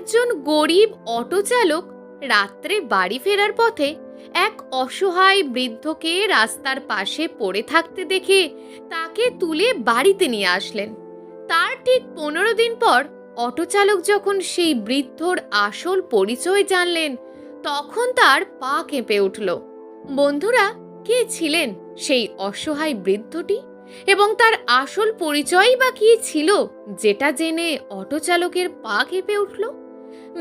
একজন গরিব অটো চালক রাত্রে বাড়ি ফেরার পথে এক অসহায় বৃদ্ধকে রাস্তার পাশে পড়ে থাকতে দেখে তাকে তুলে বাড়িতে নিয়ে আসলেন। তার ঠিক পনেরো দিন পর অটো চালক যখন সেই বৃদ্ধর আসল পরিচয় জানলেন, তখন তার পা কেঁপে উঠল। বন্ধুরা, কে ছিলেন সেই অসহায় বৃদ্ধটি? এবং তার আসল পরিচয় বা কি ছিল, যেটা জেনে অটো চালকের পা কেঁপে উঠল?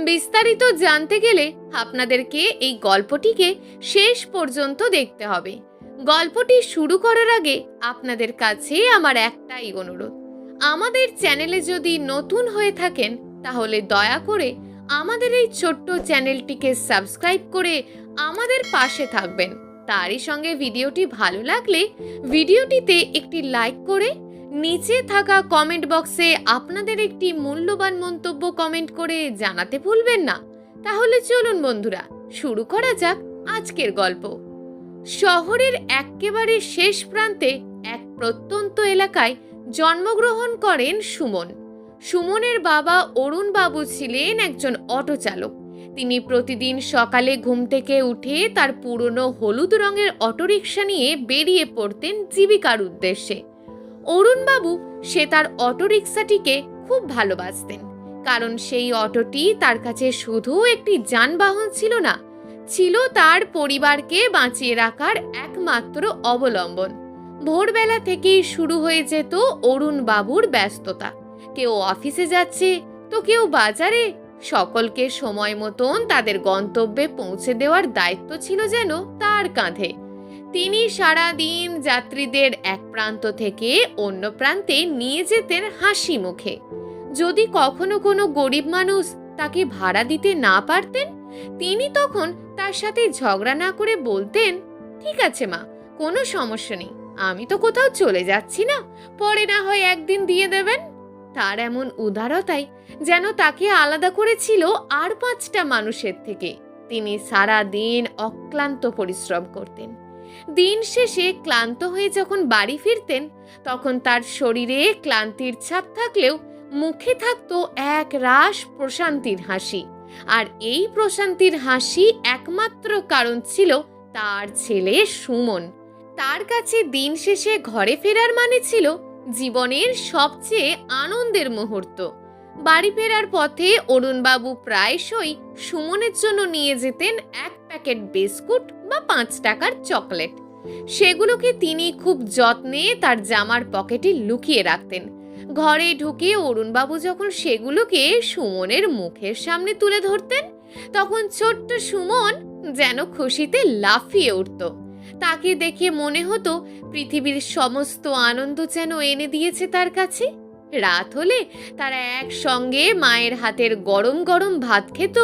বিস্তারিত জানতে গেলে আপনাদেরকে এই গল্পটিকে শেষ পর্যন্ত দেখতে হবে। গল্পটি শুরু করার আগে আপনাদের কাছে আমার একটাই অনুরোধ। আমাদের চ্যানেলে যদি নতুন হয়ে থাকেন, তাহলে দয়া করে আমাদের এই ছোট্ট চ্যানেলটিকে সাবস্ক্রাইব করে আমাদের পাশে থাকবেন। তারই সঙ্গে ভিডিওটি ভালো লাগলে ভিডিওটিতে একটি লাইক করে নিচে থাকা কমেন্ট বক্সে আপনাদের একটি মূল্যবান মন্তব্য কমেন্ট করে জানাতে ভুলবেন না। তাহলে চলুন বন্ধুরা, শুরু করা যাক আজকের গল্প। শহরের এক্কেবারে শেষ প্রান্তে এক প্রত্যন্ত এলাকায় জন্মগ্রহণ করেন সুমন। সুমনের বাবা অরুণ বাবু ছিলেন একজন অটো চালক। তিনি প্রতিদিন সকালে ঘুম থেকে উঠে তার পুরনো হলুদ রঙের অটোরিকশা নিয়ে বেরিয়ে পড়তেন জীবিকার উদ্দেশ্যে। অরুণবাবু সে তার অটোরিকশাটিকে খুব ভালোবাসতেন, কারণ সেই অটোটি তার কাছে শুধু একটি যানবাহন ছিল না, ছিল তার পরিবারকে বাঁচিয়ে রাখার একমাত্র অবলম্বন। ভোরবেলা থেকেই শুরু হয়ে যেত অরুণ বাবুর ব্যস্ততা। কেউ অফিসে যাচ্ছে, তো কেউ বাজারে, সকলকে সময় মতন তাদের গন্তব্যে পৌঁছে দেওয়ার দায়িত্ব ছিল যেন তার কাঁধে। তিনি সারা দিন যাত্রীদের এক প্রান্ত থেকে অন্য প্রান্তে নিয়ে যেতেন হাসি মুখে। যদি কখনো কোনো গরিব মানুষ তাকে ভাড়া দিতে না পারতেন, তিনি তখন তার সাথে ঝগড়া না করে বলতেন, ঠিক আছে মা, কোনো সমস্যা নেই, আমি তো কোথাও চলে যাচ্ছি না, পরে না হয় একদিন দিয়ে দেবেন। তার এমন উদারতাই যেন তাকে আলাদা করেছিল আর পাঁচটা মানুষের থেকে। তিনি সারা দিন অক্লান্ত পরিশ্রম করতেন। দিন শেষে ক্লান্ত হয়ে যখন বাড়ি ফিরতেন, তখন তার শরীরে ক্লান্তির ছাপ থাকলেও মুখে থাকতো এক রাস প্রশান্তির হাসি। আর এই প্রশান্তির হাসি একমাত্র কারণ ছিল তার ছেলে সুমন। তার কাছে দিন শেষে ঘরে ফেরার মানে ছিল জীবনের সবচেয়ে আনন্দের মুহূর্ত। বাড়ি ফেরার পথে অরুণবাবু প্রায়শই সুমনের জন্য নিয়ে যেতেন এক প্যাকেট বিস্কুট বা পাঁচ টাকার চকলেট। সেগুলোকে তিনি খুব যত্নে তার জামার পকেটে লুকিয়ে রাখতেন। ঘরে ঢুকে অরুণবাবু যখন সেগুলোকে সুমনের মুখের সামনে তুলে ধরতেন, তখন ছোট্ট সুমন যেন খুশিতে লাফিয়ে উঠত। তাকে দেখে মনে হতো পৃথিবীর সমস্ত আনন্দ যেন এনে দিয়েছে তার কাছে। রাত হলে তারা একসঙ্গে মায়ের হাতের গরম গরম ভাত খেত,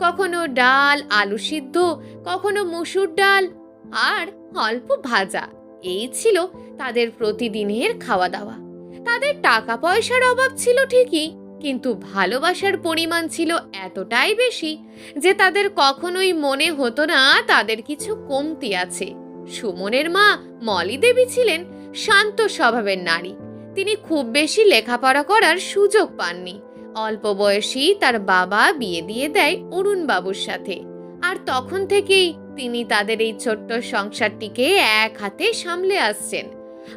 কখনো ডাল, আলু সিদ্ধ, কখনো মসুর ডাল, আর অল্প ভাজা। এই ছিল তাদের প্রতিদিনের খাওয়া দাওয়া তাদের টাকা পয়সার অভাব ছিল ঠিকই, কিন্তু ভালোবাসার পরিমাণ ছিল এতটাই বেশি যে তাদের কখনোই মনে হতো না তাদের কিছু কমতি আছে। সুমনের মা মলি দেবী ছিলেন শান্ত স্বভাবের নারী। তিনি খুব বেশি লেখাপড়া করার সুযোগ পাননি। অল্প বয়সী তার বাবা বিয়ে দিয়ে দেয় অরুণ বাবুর সাথে। আর তখন থেকেই তিনি তাদের এই ছোট্ট সংসারটিকে এক হাতে সামলে আসছেন।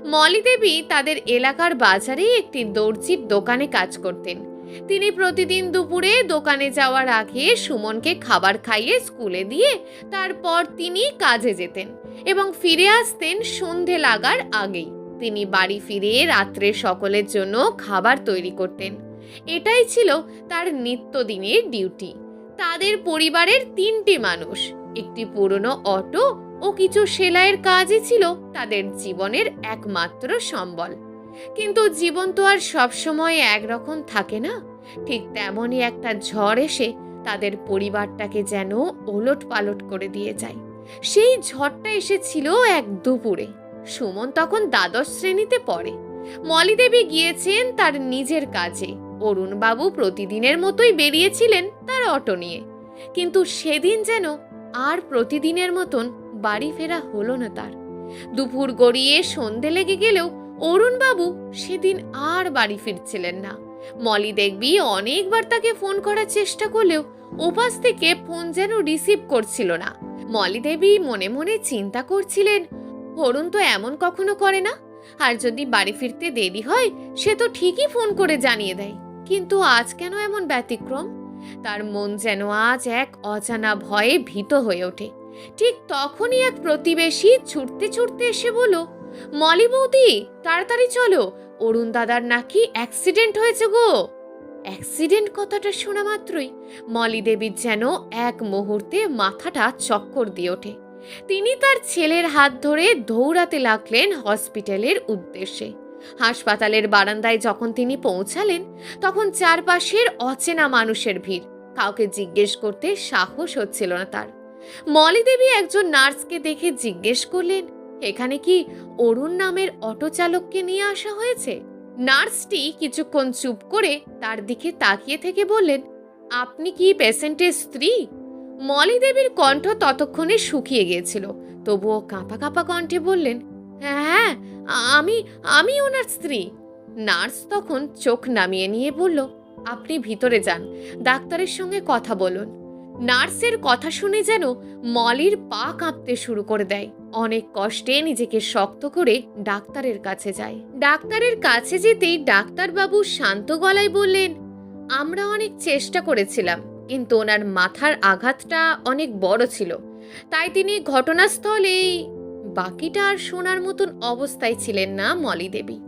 মলি দেবী তাদের এলাকার বাজারে একটি দর্জির দোকানে কাজ করতেন। তিনি প্রতিদিন দুপুরে দোকানে যাওয়ার আগে সুমনকে খাবার খাইয়ে স্কুলে দিয়ে তারপর তিনি কাজে যেতেন এবং ফিরে আসতেন সন্ধে লাগার আগেই। তিনি বাড়ি ফিরে রাত্রে সকলের জন্য খাবার তৈরি করতেন। এটাই ছিল তার নিত্যদিনের ডিউটি। তাদের পরিবারের তিনটি মানুষ, একটি পুরনো অটো ও কিছু সেলাইয়ের কাজই ছিল তাদের জীবনের একমাত্র সম্বল। কিন্তু জীবন তো আর সবসময় একরকম থাকে না। ঠিক তেমনই একটা ঝড় এসে তাদের পরিবারটাকে যেন ওলট পালট করে দিয়ে যায়। সেই ঝড়টা এসেছিল এক দুপুরে। সুমন তখন দ্বাদশ শ্রেণীতে পড়ে। মলিদেবী গিয়েছেন তার নিজের কাজে। অরুণবাবু প্রতিদিনের মতোই বেরিয়েছিলেন তার অটো নিয়ে। কিন্তু সেদিন যেন আর প্রতিদিনের মতন বাড়ি ফেরা হলো না তার। দুপুর গড়িয়ে সন্ধে লেগে গেলেও অরুণবাবু সেদিন আর বাড়ি ফিরছিলেন না। মলি দেখবি অনেকবার তাকে ফোন করার চেষ্টা করলেও ওপাশ থেকে ফোন যেন রিসিভ করছিল না। মলি দেবী মনে মনে চিন্তা করছিলেন অরুণ তো এমন কখনো করে না। আর যদি বাড়ি ফিরতে দেরি হয়, সে তো ঠিকই ফোন করে জানিয়ে দেয়। কিন্তু আজ কেন এমন ব্যতিক্রম? তার মন যেন আজ এক অজানা ভয়ে ভীত হয়ে ওঠে। ঠিক তখনই এক প্রতিবেশী ছুটতে ছুটতে এসে বলল, মলি বৌদি, তাড়াতাড়ি চলো। অরুণ দাদার নাকি অ্যাক্সিডেন্ট হয়েছে গো। অ্যাক্সিডেন্ট কথাটা শোনা মাত্রই। মলি দেবীর যেন এক মুহূর্তে মাথাটা চক্কর দিয়ে ওঠে। তিনি তার ছেলের হাত ধরে দৌড়াতে লাগলেন হসপিটালের উদ্দেশ্যে। হাসপাতালের বারান্দায় যখন তিনি পৌঁছালেন, তখন চারপাশের অচেনা মানুষের ভিড়। কাউকে জিজ্ঞেস করতে সাহস হচ্ছিল না তার। মলি দেবী একজন নার্সকে দেখে জিজ্ঞেস করলেন, এখানে কি অরুণ নামের অটো চালককে নিয়ে আসা হয়েছে? নার্সটি কিছুক্ষণ চুপ করে তার দিকে তাকিয়ে থেকে বললেন, আপনি কি পেশেন্টের স্ত্রী? মলি দেবীর কণ্ঠ ততক্ষণে শুকিয়ে গিয়েছিল। তবুও কাঁপা কাঁপা কণ্ঠে বললেন হ্যাঁ আমি আমি ওনার স্ত্রী। নার্স তখন চোখ নামিয়ে নিয়ে বলল, আপনি ভিতরে যান, ডাক্তারের সঙ্গে কথা বলুন। নার্সের কথা শুনে যেন মলির পা কাঁপতে শুরু করে দেয়। অনেক কষ্টে নিজেকে শক্ত করে ডাক্তারের কাছে যায়। ডাক্তারের কাছে যেতেই ডাক্তারবাবু শান্ত গলায় বললেন, আমরা অনেক চেষ্টা করেছিলাম কিন্তু ওনার মাথার আঘাতটা অনেক বড় ছিল। তাই তিনি ঘটনাস্থলেই বাকিটা আর শোনার মতন অবস্থায় ছিলেন না মলি দেবী।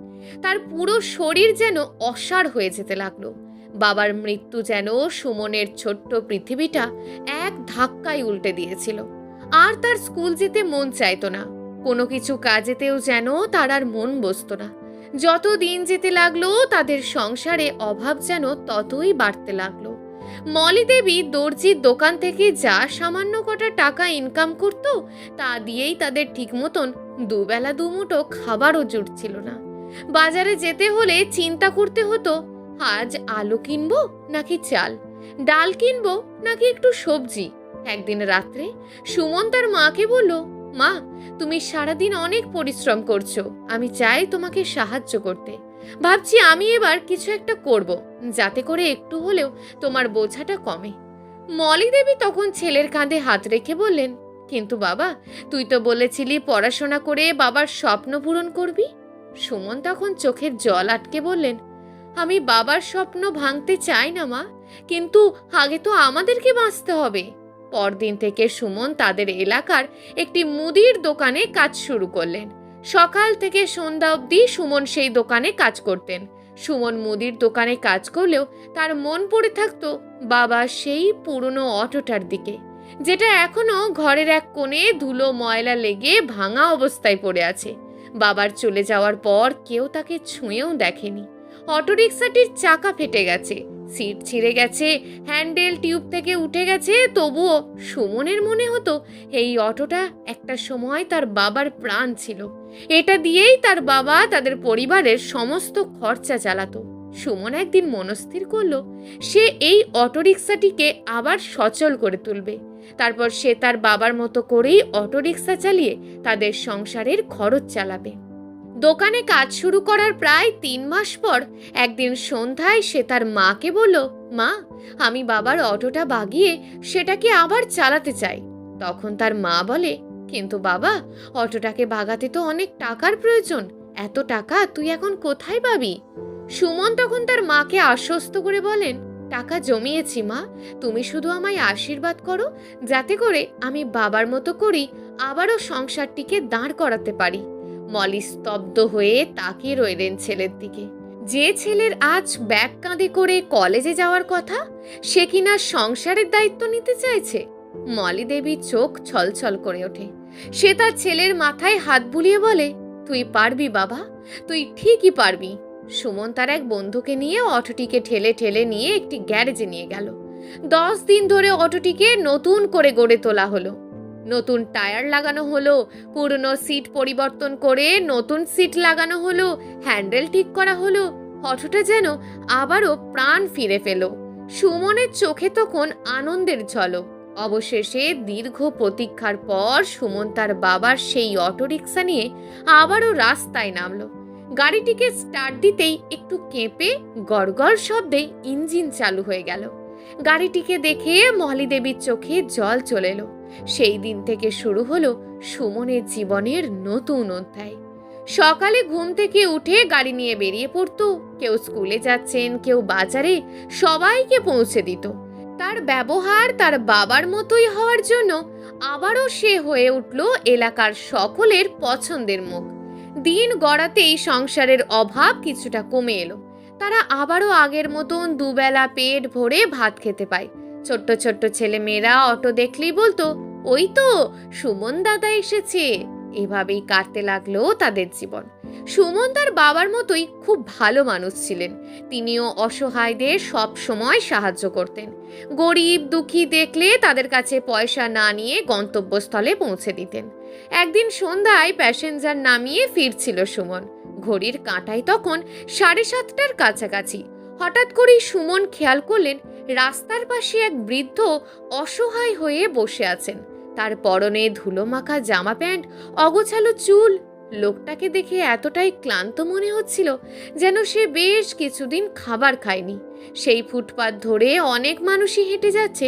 তার পুরো শরীর যেন অসাড় হয়ে যেতে লাগল। বাবার মৃত্যু যেন সুমনের ছোট্ট পৃথিবীটা এক ধাক্কায় উল্টে দিয়েছিল। আর তার স্কুল যেতে মন চাইতো না। কোনো কিছু কাজেতেও যেন তার আর মন বসতো না। যত দিন যেতে লাগল, তাদের সংসারে অভাব যেন ততই বাড়তে লাগল। মলি দেবী দর্জির দোকান থেকে যা সামান্য কটা টাকা ইনকাম করত, তা দিয়েই তাদের ঠিক মতন দুবেলা দুমুটো খাবারও জুটছিল না। বাজারে যেতে হলে চিন্তা করতে হতো, আজ আলু কিনবো নাকি চাল, ডাল কিনবো নাকি একটু সবজি? একদিন রাত্রে সুমন তার মাকে বলল, মা, তুমি সারাদিন অনেক পরিশ্রম করছ, আমি চাই তোমাকে সাহায্য করতে। ভাবছি আমি এবার কিছু একটা করব। যাতে করে একটু হলেও তোমার বোঝাটা কমে। মলি দেবী তখন ছেলের কাঁধে হাত রেখে বললেন, কিন্তু বাবা, তুই তো বলেছিলি পড়াশোনা করে বাবার স্বপ্ন পূরণ করবি? সুমন তখন চোখের জল আটকে বললেন, আমি বাবার স্বপ্ন ভাঙতে চাই না মা, কিন্তু আগে তো আমাদেরকে বাঁচতে হবে। পরদিন থেকে সুমন তাদের এলাকার একটি মুদির দোকানে কাজ শুরু করলেন। সকাল থেকে সন্ধ্যা অবধি সুমন সেই দোকানে কাজ করতেন। সুমন মুদির দোকানে কাজ করলেও তার মন পড়ে থাকত বাবা সেই পুরনো অটোটার দিকে, যেটা এখনও ঘরের এক কোণে ধুলো ময়লা লেগে ভাঙা অবস্থায় পড়ে আছে। বাবার চলে যাওয়ার পর কেউ তাকে ছুঁয়েও দেখেনি। অটোরিকশাটির চাকা ফেটে গেছে। সিট ছিঁড়ে গেছে, হ্যান্ডেল টিউব থেকে উঠে গেছে, তবুও সুমনের মনে হতো এই অটোটা একটা সময় তার বাবার প্রাণ ছিল। এটা দিয়েই তার বাবা তাদের পরিবারের সমস্ত খরচা চালাতো। সুমন একদিন মনস্থির করল, সে এই অটোরিকশাটিকে আবার সচল করে তুলবে। তারপর সে তার বাবার মতো করেই অটোরিকশা চালিয়ে তাদের সংসারের খরচ চালাবে। দোকানে কাজ শুরু করার প্রায় তিন মাস পর একদিন সন্ধ্যায় সে তার মাকে বলল, মা, আমি বাবার অটোটা বাগিয়ে সেটাকে আবার চালাতে চাই। তখন তার মা বলে, কিন্তু বাবা, অটোটাকে বাগাতে তো অনেক টাকার প্রয়োজন। এত টাকা তুই এখন কোথায় পাবি? সুমন তখন তার মাকে আশ্বস্ত করে বলেন, টাকা জমিয়েছি, মা। তুমি শুধু আমায় আশীর্বাদ করো, যাতে করে আমি বাবার মতো করি আবারও সংসারটিকে দাঁড় করাতে পারি। মলি স্তব্ধ হয়ে তাকিয়ে রইলেন ছেলের দিকে। যে ছেলের আজ ব্যাগ কাঁধে করে কলেজে যাওয়ার কথা, সে কিনা সংসারের দায়িত্ব নিতে চাইছে? মলি দেবীর চোখ ছলছল করে ওঠে। সে তার ছেলের মাথায় হাত বুলিয়ে বলে, তুই পারবি বাবা, তুই ঠিকই পারবি। সুমন তার এক বন্ধুকে নিয়ে অটোটিকে ঠেলে ঠেলে নিয়ে একটি গ্যারেজে নিয়ে গেল। দশ দিন ধরে অটোটিকে নতুন করে গড়ে তোলা হলো। নতুন টায়ার লাগানো হলো, পুরনো সিট পরিবর্তন করে নতুন সিট লাগানো হলো, হ্যান্ডেল ঠিক করা হলো অটোটা যেন আবারও প্রাণ ফিরে পেল। সুমনের চোখে তখন আনন্দের ঝলক। অবশেষে দীর্ঘ প্রতীক্ষার পর সুমন তার বাবার সেই অটোরিকশা নিয়ে আবারও রাস্তায় নামলো। গাড়িটিকে স্টার্ট দিতেই একটু কেঁপে গড়গড় শব্দে ইঞ্জিন চালু হয়ে গেল। গাড়িটিকে দেখে মহালি দেবীর চোখে জল চলে এলো। সেই দিন থেকে শুরু হলো সুমনের জীবনের নতুন অধ্যায়। সকালে ঘুম থেকে উঠে গাড়ি নিয়ে বেরিয়ে পড়তো। কেউ স্কুলে যাচ্ছেন, কেউ বাজারে সবাইকে পৌঁছে দিত। তার ব্যবহার তার বাবার মতোই হওয়ার জন্য আবারও সে হয়ে উঠল এলাকার সকলের পছন্দের মুখ। দিন গড়াতেই সংসারের অভাব কিছুটা কমে এলো। তারা আবারও আগের মতন দুবেলা পেট ভরে ভাত খেতে পায়। ছোট্ট ছোট্ট ছেলে মেয়েরা অটো দেখলেই বলতো, ওই তো, সুমন দাদা এসেছে। এভাবেই কাটতে লাগল তাদের জীবন। সুমন তার বাবার মতোই খুব ভালো মানুষ ছিলেন। তিনিও অসহায়দের সব সময় সাহায্য করতেন। গরিব দুঃখী দেখলে তাদের কাছে পয়সা না নিয়ে গন্তব্যস্থলে পৌঁছে দিতেন। একদিন সন্ধ্যায় প্যাসেঞ্জার নামিয়ে ফিরছিল সুমন। ঘড়ির কাঁটায় তখন সাড়ে সাতটার কাছাকাছি হঠাৎ করেই সুমন খেয়াল করলেন রাস্তার পাশে এক বৃদ্ধ অসহায় হয়ে বসে আছেন। তার পরনে ধুলো মাখা জামা প্যান্ট, অগোছালো চুল। লোকটাকে দেখে এতটাই ক্লান্ত মনে হচ্ছিল যেন সে বেশ কিছুদিন খাবার খায়নি। সেই ফুটপাত ধরে অনেক মানুষই হেঁটে যাচ্ছে,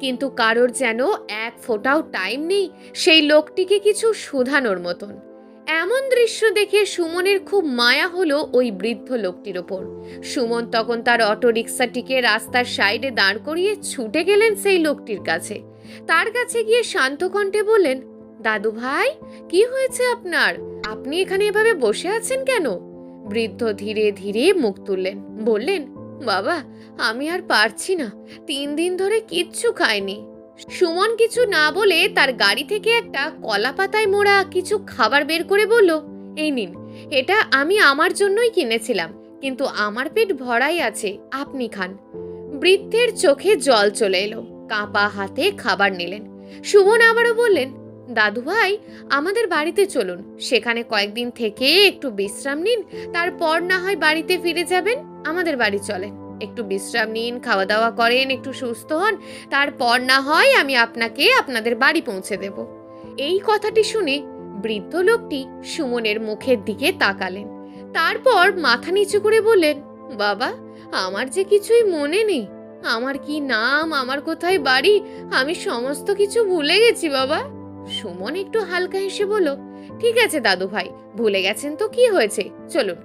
কিন্তু কারোর যেন এক ফোঁটাও টাইম নেই সেই লোকটিকে কিছু শুধানোর মতন। এমন দৃশ্য দেখে সুমনের খুব মায়া হলো ওই বৃদ্ধ লোকটির ওপর। সুমন তখন তার অটো রিক্সাটিকে রাস্তার সাইডে দাঁড় করিয়ে ছুটে গেলেন সেই লোকটির কাছে। তার কাছে গিয়ে শান্ত কণ্ঠে বললেন, দাদু ভাই, কি হয়েছে আপনার? আপনি এখানে এভাবে বসে আছেন কেন? বৃদ্ধ ধীরে ধীরে মুখ তুললেন, বললেন, বাবা, আমি আর পারছি না। তিন দিন ধরে কিচ্ছু খাইনি। সুমন কিছু না বলে তার গাড়ি থেকে একটা কলা পাতায় মোড়া কিছু খাবার বের করে বলল, এই নিন, এটা আমি আমার জন্যই কিনেছিলাম, কিন্তু আমার পেট ভরাই আছে, আপনি খান। বৃদ্ধের চোখে জল চলে এলো, কাঁপা হাতে খাবার নিলেন। সুমন আবারও বললেন, দাদু ভাই, আমাদের বাড়িতে চলুন, সেখানে কয়েকদিন থেকে একটু বিশ্রাম নিন, তারপর না হয় বাড়িতে ফিরে যাবেন, আমাদের বাড়ি চলেন। একটু বিশ্রাম নিন খাওয়া দাওয়া করেন, একটু সুস্থ হন, তারপর না হয় আমি আপনাকে আপনাদের বাড়ি পৌঁছে দেব। এই কথাটি শুনে বৃদ্ধ লোকটি সুমনের মুখের দিকে তাকালেন। তারপর মাথা নিচু করে বললেন, বাবা, আমার যে কিছুই মনে নেই, আমার কি নাম, আমার কোথায় বাড়ি, আমি সমস্ত কিছু ভুলে গেছি, বাবা। সুমন একটু হালকা হেসে বলল, ঠিক আছে দাদু ভাই ভুলে গেছেন তো কি হয়েছে? চলুন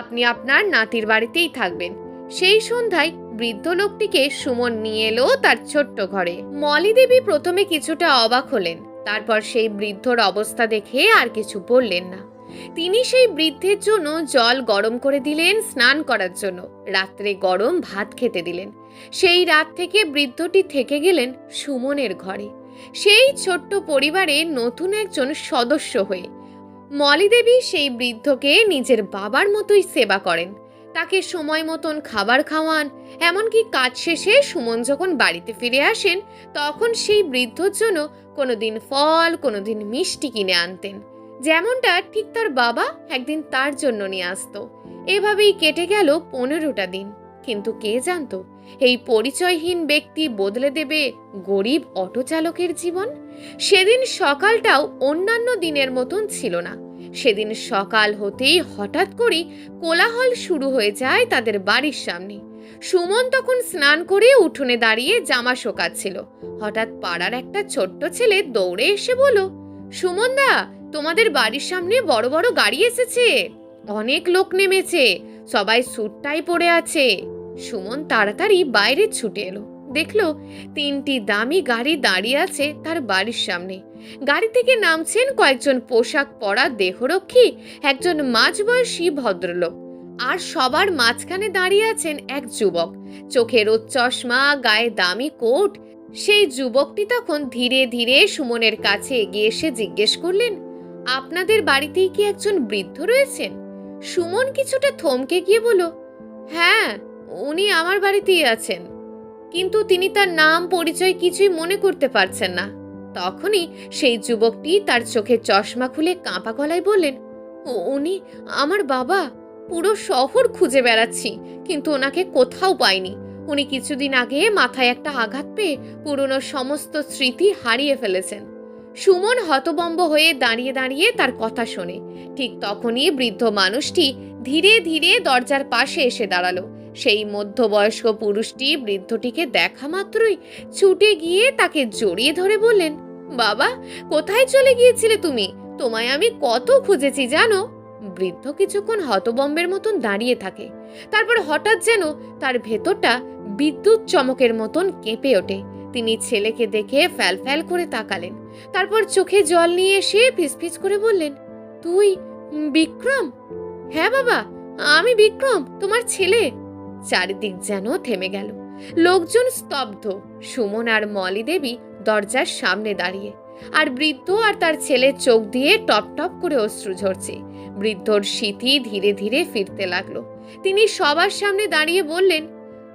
আপনি আপনার নাতির বাড়িতেই থাকবেন। সেই সন্ধ্যায় বৃদ্ধ লোকটিকে সুমন নিয়ে এলো তার ছোট্ট ঘরে। মলি দেবী প্রথমে কিছুটা অবাক হলেন, তারপর সেই বৃদ্ধর অবস্থা দেখে আর কিছু বললেন না। তিনি সেই বৃদ্ধের জন্য জল গরম করে দিলেন স্নান করার জন্য। রাত্রে গরম ভাত খেতে দিলেন। সেই রাত থেকে বৃদ্ধটি থেকে গেলেন সুমনের ঘরে। সেই ছোট্ট পরিবারে নতুন একজন সদস্য হয়ে। মলিদেবী সেই বৃদ্ধকে নিজের বাবার মতোই সেবা করেন। তাকে সময় মতন খাবার খাওয়ান, এমনকি কাজ শেষে সুমন যখন বাড়িতে ফিরে আসেন, তখন সেই বৃদ্ধর জন্য কোনোদিন ফল, কোনোদিন মিষ্টি কিনে আনতেন। যেমনটা ঠিক তার বাবা একদিন তার জন্য নিয়ে আসতো। এভাবেই কেটে গেল পনেরোটা দিন। কিন্তু কে জানতো, এই পরিচয়হীন ব্যক্তি বদলে দেবে গরিব অটো চালকের জীবন? সেদিন সকালটাও অন্যান্য দিনের মতন ছিল না। সেদিন সকাল হতেই হঠাৎ করেই কোলাহল শুরু হয়ে যায় তাদের বাড়ির সামনে। সুমন তখন স্নান করে উঠোনে দাঁড়িয়ে জামা শোকাচ্ছিল। হঠাৎ পাড়ার একটা ছোট্ট ছেলে দৌড়ে এসে বলল সুমন দা তোমাদের বাড়ির সামনে বড় বড় গাড়ি এসেছে। অনেক লোক নেমেছে। সবাই স্যুটটাই পরে আছে। সুমন তাড়াতাড়ি বাইরে ছুটে এলো। দেখল তিনটি দামি গাড়ি দাঁড়িয়ে আছে তার বাড়ির সামনে। গাড়ি থেকে নামছেন কয়েকজন পোশাক পরা দেহরক্ষী, একজন মাঝবয়সী ভদ্রলোক। আর সবার মাঝখানে দাঁড়িয়ে আছেন এক যুবক। চোখে রোদ চশমা, গায়ে দামি কোট। সেই যুবকটি তখন ধীরে ধীরে সুমনের কাছে এগিয়ে এসে জিজ্ঞেস করলেন, আপনাদের বাড়িতেই কি একজন বৃদ্ধ রয়েছেন? সুমন কিছুটা থমকে গিয়ে বলল হ্যাঁ উনি আমার বাড়িতেই আছেন। কিন্তু তিনি তার নাম, পরিচয় কিছুই মনে করতে পারছেন না। তখনই সেই যুবকটি তার চোখে চশমা খুলে কাঁপা গলায় বললেন "উ- উনি আমার বাবা। পুরো শহর খুঁজে বেড়াচ্ছি, কিন্তু ওনাকে কোথাও পাইনি। উনি কিছুদিন আগে মাথায় একটা আঘাত পেয়ে পুরনো সমস্ত স্মৃতি হারিয়ে ফেলেছেন। সুমন হতবম্ব হয়ে দাঁড়িয়ে দাঁড়িয়ে তার কথা শোনে। ঠিক তখনই বৃদ্ধ মানুষটি ধীরে ধীরে দরজার পাশে এসে দাঁড়াল। সেই মধ্যবয়স্ক পুরুষটি বৃদ্ধটিকে দেখা মাত্রই ছুটে গিয়ে তাকে জড়িয়ে ধরে বললেন, বাবা, কোথায় চলে গিয়েছিলে তুমি? তোমায় আমি কত খুঁজেছি, জানো? বৃদ্ধ কিছুক্ষণ হতবম্বের মতন দাঁড়িয়ে থাকে। তারপর হঠাৎ যেন তার ভেতরটা বিদ্যুৎ চমকের মতন কেঁপে ওঠে। তিনি ছেলেকে দেখে ফ্যাল ফ্যাল করে তাকালেন। তারপর চোখে জল নিয়ে এসে ফিসফিস করে বললেন, তুই বিক্রম? হ্যাঁ বাবা, আমি বিক্রম, তোমার ছেলে। চারিদিক যেন থেমে গেল। লোকজন স্তব্ধ। সুমন আর মলি দেবী দরজার সামনে দাঁড়িয়ে, আর বৃদ্ধ আর তার ছেলে চোখ দিয়ে টপ টপ করে অশ্রু ঝরছে। বৃদ্ধর স্মৃতি ধীরে ধীরে ফিরতে লাগল। তিনি সবার সামনে দাঁড়িয়ে বললেন,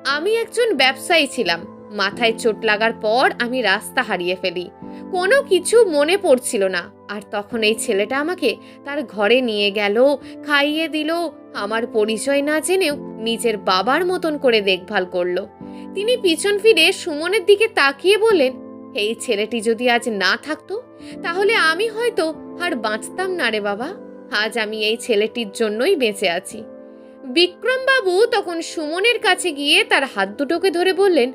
আমি একজন ব্যবসায়ী ছিলাম। মাথায় চোট লাগার পর আমি রাস্তা হারিয়ে ফেলি। কোনো কিছু মনে পড়ছিল না। আর তখন এই ছেলেটা আমাকে তার ঘরে নিয়ে গেল, খাইয়ে দিল, আমার পরিচয় না জেনেও নিজের বাবার মতন করে দেখভাল করল। তিনি পিছন ফিরে সুমনের দিকে তাকিয়ে বললেন, এই ছেলেটি যদি আজ না থাকতো, তাহলে আমি হয়তো আর বাঁচতাম না রে বাবা। আজ আমি এই ছেলেটির জন্যই বেঁচে আছি। বিক্রমবাবু তখন সুমনের কাছে গিয়ে তার হাত দুটোকে ধরে বললেন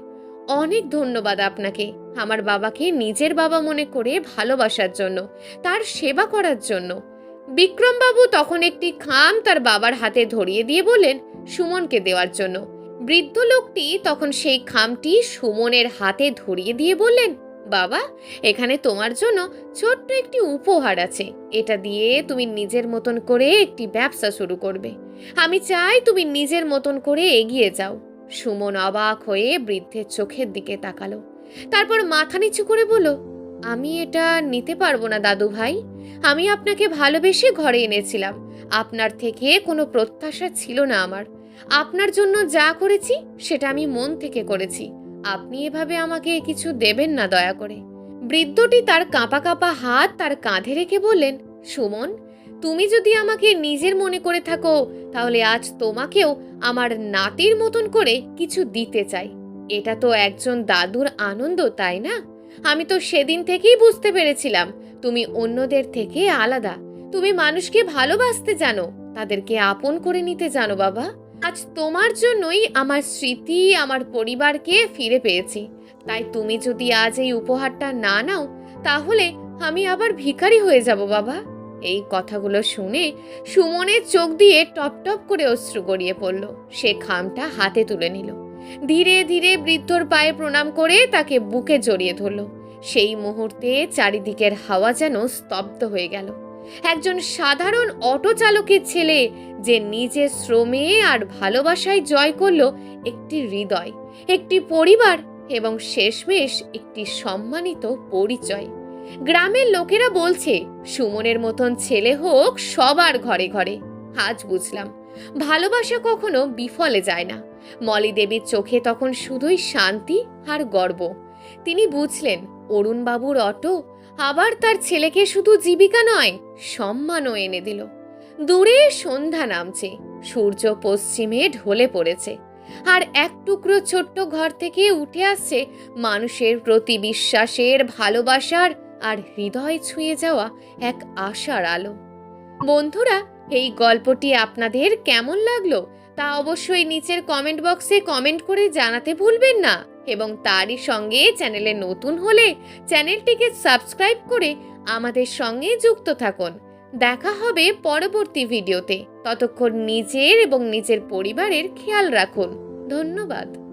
অনেক ধন্যবাদ আপনাকে। আমার বাবাকে নিজের বাবা মনে করে ভালোবাসার জন্য, তার সেবা করার জন্য। বিক্রমবাবু তখন একটি খাম তার বাবার হাতে ধরিয়ে দিয়ে বললেন সুমনকে দেওয়ার জন্য। বৃদ্ধ লোকটি তখন সেই খামটি সুমনের হাতে ধরিয়ে দিয়ে বললেন, বাবা, এখানে তোমার জন্য ছোট্ট একটি উপহার আছে। এটা দিয়ে তুমি নিজের মতন করে একটি ব্যবসা শুরু করবে। আমি চাই তুমি নিজের মতন করে এগিয়ে যাও। সুমন অবাক হয়ে বৃদ্ধের চোখের দিকে তাকালো। তারপর মাথা নিচু করে বলল, আমি এটা নিতে পারব না, দাদু ভাই। আমি আপনাকে ভালোবেসে ঘরে এনেছিলাম। আপনার থেকে কোনো প্রত্যাশা ছিল না আমার। আপনার জন্য যা করেছি, সেটা আমি মন থেকে করেছি। আপনি এভাবে আমাকে কিছু দেবেন না দয়া করে। বৃদ্ধটি তার কাঁপা কাঁপা হাত তার কাঁধে রেখে বললেন, সুমন তুমি যদি আমাকে নিজের মনে করে থাকো, তাহলে আজ তোমাকেও আমার নাতির মতন করে কিছু দিতে চাই। এটা তো একজন দাদুর আনন্দ, তাই না? আমি তো সেদিন থেকেই বুঝতে পেরেছিলাম, তুমি অন্যদের থেকে আলাদা। তুমি মানুষকে ভালোবাসতে জানো, তাদেরকে আপন করে নিতে জানো, বাবা। আজ তোমার জন্যই আমার স্মৃতি, আমার পরিবারকে ফিরে পেয়েছি। তাই তুমি যদি আজ এই উপহারটা না নাও, তাহলে আমি আবার ভিখারি হয়ে যাব, বাবা। এই কথাগুলো শুনে সুমনের চোখ দিয়ে টপ টপ করে অশ্রু গড়িয়ে পড়ল। সে খামটা হাতে তুলে নিল। ধীরে ধীরে বৃদ্ধর পায়ে প্রণাম করে তাকে বুকে জড়িয়ে ধরল। সেই মুহূর্তে চারিদিকের হাওয়া যেন স্তব্ধ হয়ে গেল। একজন সাধারণ অটো চালকের ছেলে যে নিজের শ্রমে আর ভালোবাসায় জয় করল একটি হৃদয়, একটি পরিবার এবং শেষমেশ একটি সম্মানিত পরিচয়। গ্রামের লোকেরা বলছে, সুমনের মতন ছেলে হোক সবার ঘরে ঘরে। আজ বুঝলাম, ভালোবাসা কখনো বিফলে যায় না। মলি দেবীর চোখে তখন শুধুই শান্তি আর গর্ব। তিনি বুঝলেন, অরুণবাবুর অটো আবার তার ছেলেকে শুধু জীবিকা নয়, সম্মানও এনে দিল। দূরে সন্ধ্যা নামছে, সূর্য পশ্চিমে ঢলে পড়েছে। আর এক টুকরো ছোট্ট ঘর থেকে উঠে আসছে মানুষের প্রতি বিশ্বাসের, ভালোবাসার আর হৃদয় ছুঁয়ে যাওয়া এক আশার আলো। বন্ধুরা, এই গল্পটি আপনাদের কেমন লাগল তা অবশ্যই নিচের কমেন্ট বক্সে কমেন্ট করে জানাতে ভুলবেন না এবং তারই সঙ্গে চ্যানেলে নতুন হলে চ্যানেলটিকে সাবস্ক্রাইব করে আমাদের সঙ্গে যুক্ত থাকুন। দেখা হবে পরবর্তী ভিডিওতে ততক্ষণ নিজের এবং নিজের পরিবারের খেয়াল রাখুন। ধন্যবাদ।